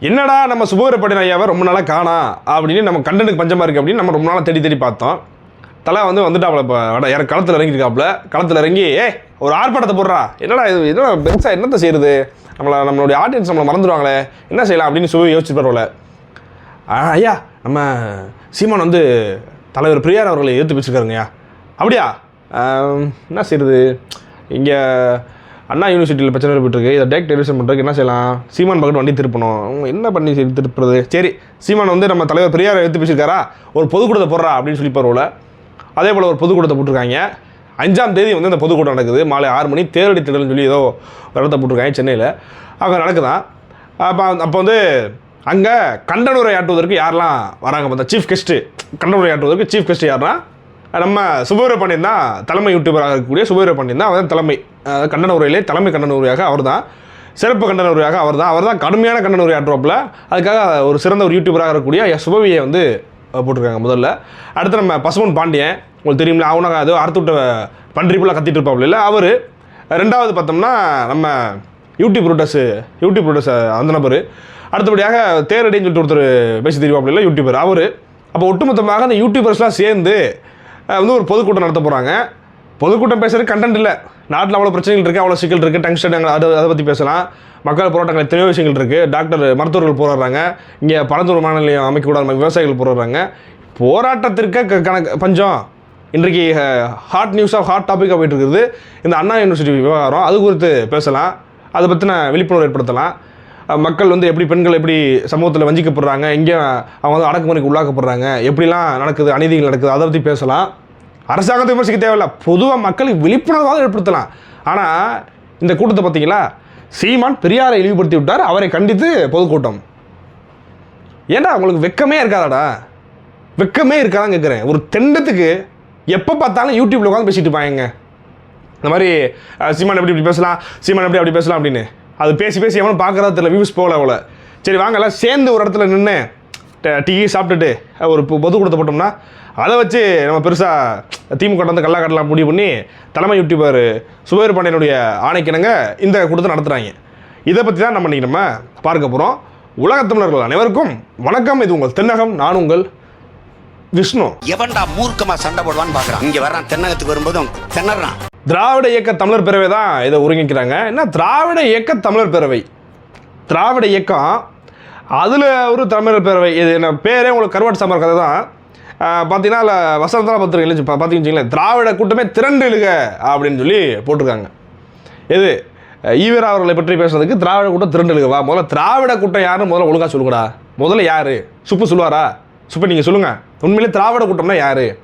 என்னடா நம்ம சுபவீரப்பட்டின ஐயாவை ரொம்ப நாளாக காணா? அப்படின்னு நம்ம கண்டனுக்கு பஞ்சமாக இருக்குது அப்படின்னு நம்ம ரொம்ப நாளாக தேடி தேடி பார்த்தோம். தலை வந்து வந்துட்டாப்ல இப்போ. வட களத்தில் இறங்கியிருக்காப்புல களத்தில் இறங்கி ஏ ஒரு ஆர்ப்பாட்டத்தை போடுறா. என்னடா இது? என்னடா பெருசாக என்னத்தை செய்யுது நம்மளை நம்மளுடைய ஆடியன்ஸ் நம்மளை மறந்துடுவாங்களே என்ன செய்யலாம்? அப்படின்னு சுபவி யோசிச்சு பரவாயில்ல ஆ, ஐயா நம்ம சீமான் வந்து தலைவர் பெரியார் அவர்களை எதிர்த்து பேசியிருக்காருங்கய்யா. அப்படியா? என்ன செய்யுது இங்கே அண்ணா யூனிவர்சிட்டியில் பிரச்சனை ஏற்பட்டுருக்கு. இதை டேக் டெலிவிஷன் பண்ணுறதுக்கு என்ன செய்யலாம்? சீமான் பக்கத்து வண்டி திருப்பணும். என்ன பண்ணி சரி திருப்புறது சரி சீமான் வந்து நம்ம தலைவர் பெரியாரை எடுத்து பேசியிருக்காரா? ஒரு பொதுக்கூடத்தை போடுறா அப்படின்னு சொல்லி பரவாயில்ல அதே போல் ஒரு பொதுக்கூட்டத்தை போட்டிருக்காங்க. அஞ்சாம் தேதி வந்து இந்த பொதுக்கூட்டம் நடக்குது. மாலை ஆறு மணி தேரடி திடல்னு சொல்லி ஏதோ ஒரு இடத்த போட்டிருக்காங்க சென்னையில். அங்கே நடக்குதான். அப்போ அப்போ வந்து அங்கே கண்டனுரை ஆட்டுவதற்கு யாரெல்லாம் வராங்க பார்த்தா சீஃப் கெஸ்ட்டு கண்டனுரை ஆட்டுவதற்கு சீஃப் கெஸ்ட் யாருன்னா நம்ம சுபவீர பாண்டியன் தான் தலைமை யூடியூபராக இருக்கக்கூடிய சுபவீர பாண்டியன் தான். அவர் தான் தலைமை. கண்டன உரையிலே தலைமை கண்டன உரையாக அவர் தான். சிறப்பு கண்டன உரையாக அவர் தான். அவர் தான் கடுமையான கண்டன உரையாற்றுவாப்பில் அதுக்காக ஒரு சிறந்த ஒரு யூடியூபராக இருக்கக்கூடிய சுபவியை வந்து போட்டிருக்காங்க முதல்ல. அடுத்து நம்ம பசுமன் பாண்டியன். உங்களுக்கு தெரியுமில்ல அவனாக அது அடுத்து விட்ட பன்றிப்புலாம் கத்திட்டு இருப்பாப்புல இல்லை? அவர். ரெண்டாவது பார்த்தோம்னா நம்ம யூடியூப் ப்ரோட்டஸ் யூடியூப் ப்ரோட்டஸ் அந்த நபர். அடுத்தபடியாக தேரடின்னு சொல்லிட்டு ஒருத்தர் பேசி தெரியுவாப்புல இல்லை? யூடியூபர் அவர். அப்போ ஒட்டுமொத்தமாக அந்த யூடியூபர்ஸ்லாம் சேர்ந்து வந்து ஒரு பொதுக்கூட்டம் நடத்த போகிறாங்க பொதுக்கூட்டம் பேசுறது கண்டென்ட் இல்லை. நாட்டில் அவ்வளோ பிரச்சனைகள் இருக்குது அவ்வளோ சிக்கல் இருக்குது டென்ஷன் அதை அதை பற்றி பேசலாம். மக்கள் போராட்டங்கள் எத்தனையோ விஷயங்கள் இருக்குது டாக்டர் மருத்துவர்கள் போராடுறாங்க. இங்கே பரந்தூர் மாநிலம் நிலையம் அமைக்கக்கூடாது விவசாயிகள் போராடுறாங்க. போராட்டத்திற்கு க- கணக்கு பஞ்சம். இன்றைக்கு ஹாட் நியூஸாக ஹாட் டாப்பிக்காக போயிட்டு இருக்குது. இந்த அண்ணா யூனிவர்சிட்டி விவகாரம் அது குறித்து பேசலாம். அதை பற்றின விழிப்புணர்வு ஏற்படுத்தலாம். மக்கள் வந்து எப்படி பெண்கள் எப்படி சமூகத்தில் வஞ்சிக்கப்படுறாங்க எங்கே அவங்க வந்து அடக்குமுறைக்கு உள்ளாக்கப்படுறாங்க எப்படிலாம் நடக்குது அநீதிகள் நடக்குது அதை பற்றி பேசலாம். அரசாங்கத்தை விமர்சிக்க தேவையில்ல. பொதுவாக மக்களுக்கு விழிப்புணர்வாக ஏற்படுத்தலாம். ஆனால் இந்த கூட்டத்தை பார்த்தீங்களா? சீமான் பெரியாரை இழிவுபடுத்தி விட்டார். அவரை கண்டித்து பொதுக்கூட்டம். ஏன்டா உங்களுக்கு வெக்கமே இருக்காதாடா? வெக்கமே இருக்காதான் கேட்குறேன் ஒரு தெண்டத்துக்கு எப்போ பார்த்தாலும் யூடியூப்பில் உட்காந்து பேசிட்டு இருப்பாங்க இந்த மாதிரி சீமான் எப்படி இப்படி பேசலாம்? சீமான் எப்படி அப்படி பேசலாம் அப்படின்னு. அது பேசி பேசி எவனும் பார்க்குறதா தெரியல வியூஸ் போகல அவ்வளோ சரி வாங்க எல்லாம் சேர்ந்து ஒரு இடத்துல நின்று டீ சாப்பிட்டுட்டு ஒரு பொ- பொது கொடுத்த போட்டோம்னா அதை வச்சு நம்ம பெருசாக திமுக வந்து கல்லா கட்டலாம் முடிவு பண்ணி தலைமை யூடியூபர் சுபேர் பாண்டியனுடைய ஆணைக்கிணங்க இந்த கொடுத்து நடத்துகிறாங்க இதை பற்றி தான் நம்ம இன்றைக்கி நம்ம பார்க்க போகிறோம் உலகத் தமிழர்கள் அனைவருக்கும் வணக்கம். இது உங்கள் தென்னகம் நான் உங்கள் விஷ்ணு. எவன்டா மூர்க்கமா சண்டை போடுவான்னு பாக்குறான். இங்க வர்றான் தென்னகத்துக்கு வரும்போது திணறான். திராவிட இயக்க தமிழர் பேரவை தான் இதை ஒருங்கிக்கிறாங்க. என்ன? திராவிட இயக்க தமிழர் பேரவை. திராவிட இயக்கம் அதில் ஒரு தமிழர் பேரவை. இது என்ன பேரே உங்களுக்கு கருவாட்டு சாம்பார் கதை தான். பார்த்தீங்கன்னா அதில் வசந்தா பத்திரிகை பார்த்தீங்கன்னு வச்சுங்களேன் திராவிட கூட்டமே திரண்டு இழுக அப்படின்னு சொல்லி போட்டிருக்காங்க. எது? ஈவரா அவர்களை பற்றி பேசுறதுக்கு திராவிட கூட்டம் திரண்டு இழுகவா முதல்ல திராவிட கூட்டம் யாருன்னு முதல்ல ஒழுங்கா சொல்லுங்கடா. முதல்ல யாரு? சுப்பு சொல்லுவாரா? சுப்பு நீங்கள் சொல்லுங்க. உண்மையிலே திராவிட கூட்டம்னா யார்?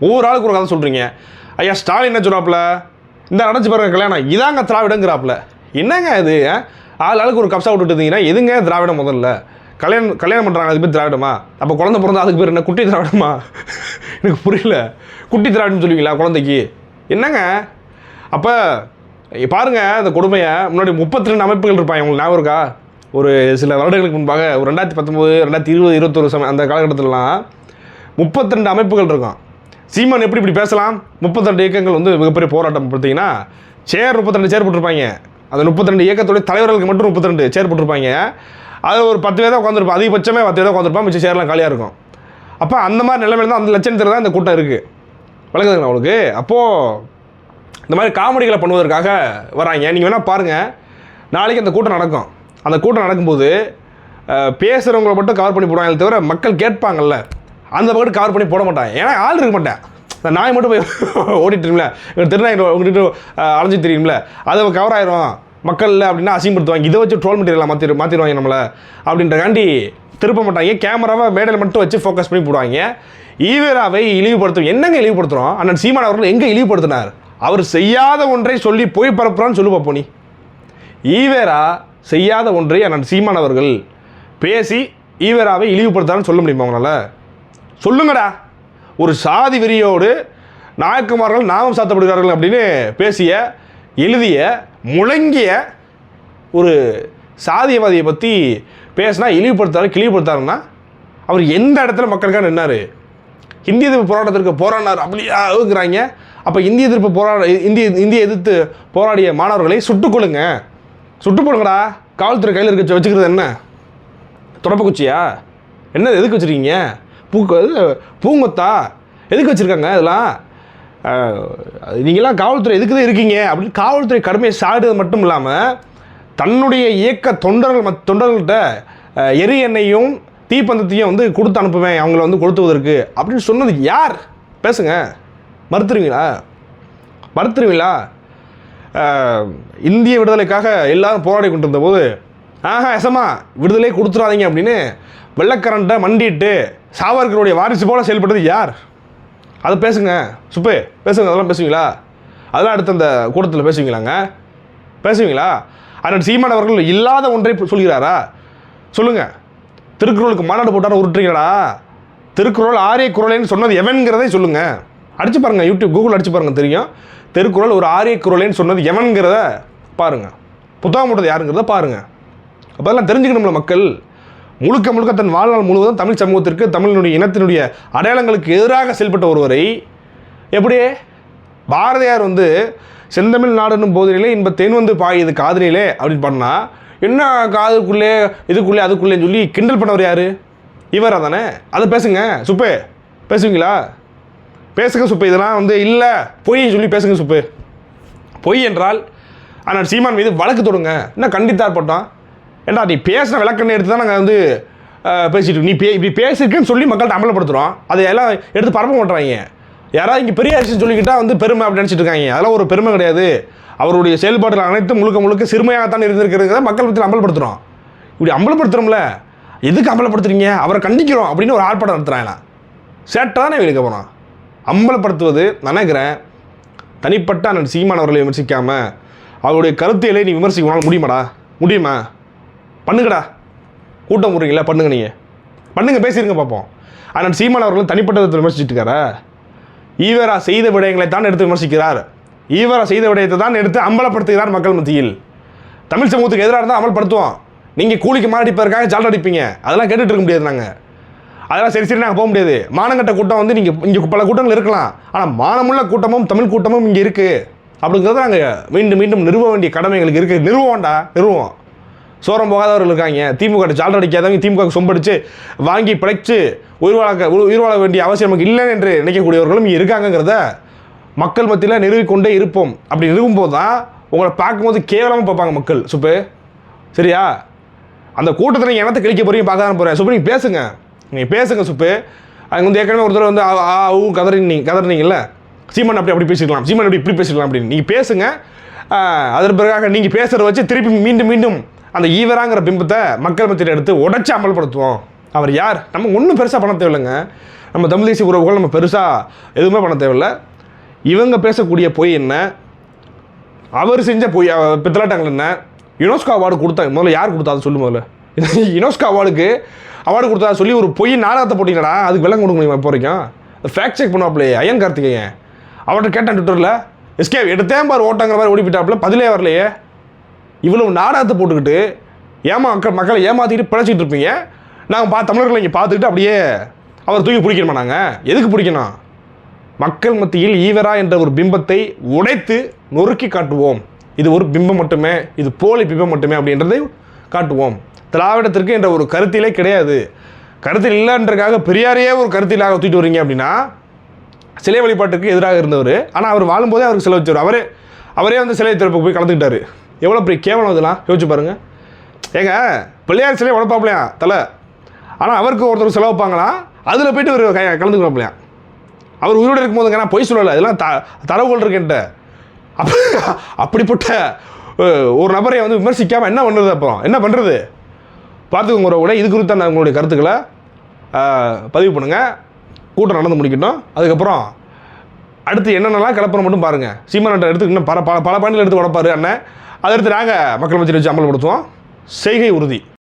ஒவ்வொரு ஆளுக்கு ஒரு கதை சொல்கிறீங்க ஐயா ஸ்டாலின் என்ன சொல்றாப்புல? இந்த அடைச்சி பாருங்க கல்யாணம். இதாங்க திராவிடங்கிறாப்புல. என்னங்க இது ஆள் ஆளுக்கு ஒரு கப்சா விட்டுட்டு இருந்தீங்கன்னா எதுங்க திராவிடம் முதல்ல? கல்யாணம் கல்யாணம் பண்ணுறாங்க அதுக்கு பேர் திராவிடமா? அப்போ குழந்தை பிறந்தா அதுக்கு பேர் என்ன? குட்டி திராவிடமா? எனக்கு புரியல. குட்டி திராவிடம் சொல்லுவீங்களா குழந்தைக்கு? என்னங்க? அப்போ பாருங்க அந்த கொடுமையை. முன்னாடி முப்பத்தி ரெண்டு அமைப்புகள் இருப்பாங்க. உங்களுக்கு ஞாபகம் இருக்கா? ஒரு சில வருடங்களுக்கு முன்பாக ஒரு ரெண்டாயிரத்தி பத்தொம்போது ரெண்டாயிரத்தி இருபது இருபத்தொரு சமயம் அந்த காலகட்டத்திலலாம் முப்பத்தி ரெண்டு அமைப்புகள் இருக்கும். சீமான் எப்படி இப்படி பேசலாம்? முப்பத்திரெண்டு இயக்கங்கள் வந்து மிகப்பெரிய போராட்டம் பார்த்தீங்கன்னா சேர் முப்பத்திரெண்டு சேர் போட்டிருப்பாங்க. அந்த முப்பத்திரெண்டு இயக்கத்துடைய தலைவர்களுக்கு மட்டும் முப்பத்திரெண்டு சேர் போட்டிருப்பாங்க. அது ஒரு பத்து பேர் தான் உட்காந்துருப்பான் அதிகபட்சமே பத்து பேர் உட்காந்துருப்பான் மிச்சம் சேர்லாம் காலியாக இருக்கும். அப்போ அந்த மாதிரி நிலைமையில தான் அந்த லட்சணத்தில் தான் இந்த கூட்டம் இருக்குது வழங்குதுங்க அவளுக்கு அப்போது இந்த மாதிரி காமெடிகளை பண்ணுவதற்காக வராங்க. நீங்கள் வேணால் பாருங்கள் நாளைக்கு அந்த கூட்டம் நடக்கும். அந்த கூட்டம் நடக்கும்போது பேசுகிறவங்களை மட்டும் கவர் பண்ணி போடுவாங்க தவிர மக்கள் கேட்பாங்கல்ல. அந்த பக்கம் கவர் பண்ணி போட மாட்டான். ஏன்னா ஆள் இருக்க மாட்டேன். இந்த நாய் மட்டும் போய் ஓடிட்டு திருநாய் உங்ககிட்ட அலைஞ்சு தெரியும்ல. அதை கவர் ஆயிரும் மக்கள் இல்லை அப்படின்னா அசிங்கப்படுத்துவாங்க. இதை வச்சு ட்ரோல் மெட்டீரியலாக மாற்றி மாற்றிடுவாங்க நம்மளை. அப்படின்றக்காண்டி திருப்ப மாட்டாங்க. கேமராவை மேடையில் மட்டும் வச்சு ஃபோக்கஸ் பண்ணி போடுவாங்க. ஈவேராவை இழிவுபடுத்தும் என்னங்க இழிவுபடுத்துகிறோம் அண்ணன் சீமான் அவர்கள் எங்கே இழிவுபடுத்தினார்? அவர் செய்யாத ஒன்றை சொல்லி போய் பரப்புறான்னு சொல்லு பார்ப்போம் நீ. ஈவேரா செய்யாத ஒன்றை அண்ணன் சீமான் அவர்கள் பேசி ஈவேராவை இழிவுபடுத்தான்னு சொல்ல முடியுமா அவங்களால சொல்லுங்கடா. ஒரு சாதி வெறியோடு நாயக்குமார்கள் நாமம் சாத்தப்படுகிறார்கள் அப்படின்னு பேசிய எழுதிய முழங்கிய ஒரு சாதியவாதியை பற்றி பேசினா இழிவுபடுத்தாரு கிழிவுபடுத்தாருன்னா அவர் எந்த இடத்துல மக்களுக்காக நின்னார்? இந்திய எதிர்ப்பு போராட்டத்திற்கு போராடினார் அப்படியா இருக்கிறாங்க. அப்போ இந்திய எதிர்ப்பு போராட இந்திய இந்திய எதிர்த்து போராடிய மாணவர்களை சுட்டுக்கொள்ளுங்க சுட்டுக்கொள்ளுங்கடா சுட்டுப் போடுங்கடா காவல்துறை கையில் இருக்க வச்சுக்கிறது என்ன? தொடப்பக்குச்சியா என்ன எதுக்கு வச்சுருக்கீங்க? பூக்க பூங்கொத்தா? எதுக்கு வச்சுருக்காங்க இதெல்லாம்? நீங்களாம் காவல்துறை எதுக்கு தான் இருக்கீங்க? அப்படின்னு காவல்துறை கடுமையை சாடுறது மட்டும் இல்லாமல் தன்னுடைய இயக்க தொண்டர்கள் மத் தொண்டர்கள்ட்ட எரி எண்ணெயும் தீப்பந்தத்தையும் வந்து கொடுத்து அனுப்புவேன் அவங்கள வந்து கொளுத்துவதற்கு. அப்படின்னு சொன்னது யார்? பேசுங்க. மறுத்துருவீங்களா? மறுத்துருவீங்களா? இந்திய விடுதலைக்காக எல்லாரும் போராடி கொண்டிருந்த போது ஆஹா எசமா விடுதலை கொடுத்துறாதீங்க அப்படின்னு வெள்ளக்கரண்ட்டை மண்டிட்டு சாவர்கருடைய வாரிசு போல செயல்பட்டது யார்? அதை பேசுங்க. சுப்பு பேசுங்க. அதெல்லாம் பேசுவீங்களா? அதெல்லாம் அடுத்த அந்த கூட்டத்தில் பேசுவீங்களாங்க? பேசுவீங்களா? அண்ணன் சீமான் அவர்கள் இல்லாத ஒன்றை சொல்கிறாரா? சொல்லுங்க. திருக்குறளுக்கு மாநாடு போட்டார உருட்டுறீங்களா திருக்குறள் ஆரிய குரலேன்னு சொன்னது எவன்கிறதை சொல்லுங்க. அடிச்சு பாருங்க யூடியூப் கூகுள் அடிச்சு பாருங்க தெரியும். திருக்குறள் ஒரு ஆரிய குரலேன்னு சொன்னது எவன்கிறத பாருங்க. புத்தகம் போட்டது யாருங்கிறத பாருங்க. அப்போ அதெல்லாம் தெரிஞ்சுக்கணும்ல மக்கள். முழுக்க முழுக்க தன் வாழ்நாள் முழுவதும் தமிழ் சமூகத்திற்கு தமிழினுடைய இனத்தினுடைய அடையாளங்களுக்கு எதிராக செயல்பட்ட ஒருவரை எப்படி? பாரதியார் வந்து செந்தமிழ் நாடுன்னு போதிலே இன்ப தென் வந்து பாயுது காதலிலே அப்படின்னு பண்ணால் என்ன காதுக்குள்ளே இதுக்குள்ளே அதுக்குள்ளேன்னு சொல்லி கிண்டல் பண்ணவர் யார்? இவரா தானே? அதை பேசுங்க சுப்பு. பேசுவீங்களா? பேசுங்க சுப்பு இதெல்லாம் வந்து இல்லை. பொய் சொல்லி பேசுங்க சுப்பு. பொய் என்றால் ஆனால் சீமான் மீது வழக்கு தொடுங்க. என்ன கண்டித்தார் போட்டோம் ஏண்டா நீ பேசின விளக்கண்ணை எடுத்து தான் நாங்கள் வந்து பேசிட்டு இருக்கோம். நீ பே இப்படி பேசியிருக்கேன்னு சொல்லி மக்கள்கிட்ட அமலப்படுத்துகிறோம் அதை எல்லாம் எடுத்து பரப்ப மாட்டுறாங்க. யாராவது இங்கே பெரிய அரசு சொல்லிக்கிட்டால் வந்து பெருமை அப்படி நினச்சிட்டு இருக்காங்க. அதெல்லாம் ஒரு பெருமை கிடையாது. அவருடைய செயல்பாடுகள் அனைத்தும் முழுக்க முழுக்க சிறுமையாகத்தான் இருந்திருக்கிறத மக்கள் பற்றி அமல்படுத்துகிறோம் இப்படி அம்பலப்படுத்துகிறோம்ல எதுக்கு அம்பலப்படுத்துறீங்க? அவரை கண்டிக்கிறோம் அப்படின்னு ஒரு ஆர்ப்பாட்டம் நடத்துகிறாங்க சேட்டை தானே வெளியே போகிறோம் அம்பலப்படுத்துவது நினைக்கிறேன் தனிப்பட்ட அண்ணன் சீமான் அவர்களை விமர்சிக்காமல் அவருடைய கருத்தியலை நீ விமர்சிக்க முடியுமாடா? முடியுமா? பண்ணுங்கடா. கூட்டம் போடுறீங்களா பண்ணுங்க நீங்கள் பண்ணுங்க பேசிருங்க பார்ப்போம். ஆனால் சீமான் அவர்களும் தனிப்பட்ட விதத்தில் விமர்சிச்சுட்டு இருக்காரா? ஈவரா செய்த விடயங்களை தான் எடுத்து விமர்சிக்கிறார். ஈவரா செய்த விடயத்தை தான் எடுத்து அம்பலப்படுத்துகிறார் மக்கள் மத்தியில். தமிழ் சமூகத்துக்கு எதிராக இருந்தால் அமல்படுத்துவோம். நீங்கள் கூலிக்கு மாரடிப்பதற்காக ஜால் அடிப்பீங்க. அதெல்லாம் கேட்டுட்டு இருக்க முடியாது நாங்கள் அதெல்லாம் சரி சரி நாங்கள் போக முடியாது. மானங்கட்ட கூட்டம் வந்து நீங்கள் இங்கே பல கூட்டங்கள் இருக்கலாம். ஆனால் மானமுள்ள கூட்டமும் தமிழ் கூட்டமும் இங்கே இருக்குது அப்படிங்கிறத நாங்கள் மீண்டும் மீண்டும் நிறுவ வேண்டிய கடமை எங்களுக்கு இருக்குது நிறுவோம்டா நிறுவோம். சோரம் போகாதவர்கள் இருக்காங்க. திமுக ஜால் அடிக்காதவங்க திமுக சொம்படிச்சு வாங்கி பிழைச்சு உயிர் வாழ உயிர் வாழ வேண்டிய அவசியம் நமக்கு இல்லை என்று நினைக்கக்கூடியவர்களும் இங்கே இருக்காங்கங்கிறத மக்கள் மத்தியில் நிறுவிக்கொண்டே இருப்போம். அப்படி நிறுவும்போது தான் உங்களை பார்க்கும்போது கேவலமாக பார்ப்பாங்க மக்கள். சுப்பு சரியா? அந்த கூட்டத்தில் நீங்கள் எனத்தை கிழிக்க போகிறீங்க பார்க்க தான் போகிறேன் சுப்பு நீங்கள் பேசுங்க. நீங்கள் பேசுங்க சுப்பு. அங்கே வந்து ஏற்கனவே ஒருத்தர் வந்து ஆ ஆ, ஊ கதறினீங்க கதறினீங்கல்ல? சீமன் அப்படி அப்படி பேசிக்கலாம் சீமன் அப்படி இப்படி பேசிக்கலாம் அப்படின்னு. நீங்கள் பேசுங்க. அதன் பிறகாக நீங்கள் பேசுகிறத வச்சு திருப்பி மீண்டும் மீண்டும் அந்த ஈவராங்கிற பிம்பத்தை மக்கள் மத்தியில் எடுத்து உடச்சி அமல்படுத்துவோம். அவர் யார்? நம்ம ஒன்றும் பெருசாக பண்ண தேவையில்லைங்க. நம்ம தமிழ் தேசிய உறவுகள் நம்ம பெருசாக எதுவுமே பண்ண தேவையில்லை. இவங்க பேசக்கூடிய பொய் என்ன? அவர் செஞ்ச பொய் பித்தலாட்டங்கள் என்ன? யுனெஸ்கோ அவார்டு கொடுத்தாங்க முதல்ல யார் கொடுத்தா அதை சொல்லு முதல்ல. யுனெஸ்கோ அவார்டுக்கு அவார்டு கொடுத்தா சொல்லி ஒரு பொய் நாடகத்தை போட்டிங்களா அதுக்கு விலங்கு கொடுக்க முடியுமா இப்போ வரைக்கும். ஃபேக்ட் செக் பண்ணுவாப்லையே ஐயன் கார்த்திகேயன் அவர்கிட்ட கேட்டேன் ட்விட்டரில் எஸ்கே எடுத்தேன் பாரு ஓட்டங்கிற மாதிரி ஓடி போயிட்டாப்புல பதிலே வரலையே. இவ்வளவு நாடகத்தை போட்டுக்கிட்டு ஏமா மக்கள் மக்களை ஏமாற்றிக்கிட்டு பிழைச்சிட்டு இருப்பீங்க? நாங்கள் பா தமிழர்களை இங்கே பார்த்துக்கிட்டு அப்படியே அவர் தூக்கி பிடிக்கணுமா நாங்கள் எதுக்கு பிடிக்கணும்? மக்கள் மத்தியில் ஈவரா என்ற ஒரு பிம்பத்தை உடைத்து நொறுக்கி காட்டுவோம். இது ஒரு பிம்பம் மட்டுமே இது போலி பிம்பம் மட்டுமே அப்படின்றதை காட்டுவோம். திராவிடத்திற்கு என்ற ஒரு கருத்திலே கிடையாது. கருத்தில் இல்லைன்றக்காக பெரியாரையே ஒரு கருத்திலாக தூக்கிட்டு வரீங்க அப்படின்னா சிலை வழிபாட்டுக்கு எதிராக இருந்தவர். ஆனால் அவர் வாழும்போதே அவருக்கு சிலை வச்சவர் அவரே அவரே வந்து சிலை திறப்பு போய் கலந்துக்கிட்டாரு. எவ்வளோ பெரிய கேவலம் இதெல்லாம்? யோசிச்சு பாருங்க. ஏங்க பிள்ளையார் சிலையை உடப்பாப்லையா தலை. ஆனால் அவருக்கு ஒருத்தர் செலவு வைப்பாங்களா? அதில் போயிட்டு ஒரு கலந்துக்கிறோம்லையா அவர் உயிரோடு இருக்கும்போதுங்க நான் பொய் சொல்லலை? இதெல்லாம் த தரவுகள் இருக்கின்ற அப்ப அப்படிப்பட்ட ஒரு நபரை வந்து விமர்சிக்காமல் என்ன பண்ணுறது அப்புறம் என்ன பண்ணுறது பார்த்துக்கோங்க உறவுகளை இது குறித்த நான் உங்களுடைய கருத்துக்களை பதிவு பண்ணுங்கள் கூட்டம் நடந்து முடிக்கட்டும். அதுக்கப்புறம் அடுத்து என்னென்னலாம் கிளப்புற மட்டும் பாருங்கள் சீமானட்டை எடுத்து இன்னும் பல பல பல பாண்டியில் எடுத்து உடப்பாரு அண்ணன். அதை எடுத்து நாங்கள் மக்கள் மத்தியில் வச்சு அமல்படுத்துவோம். செய்கை உறுதி.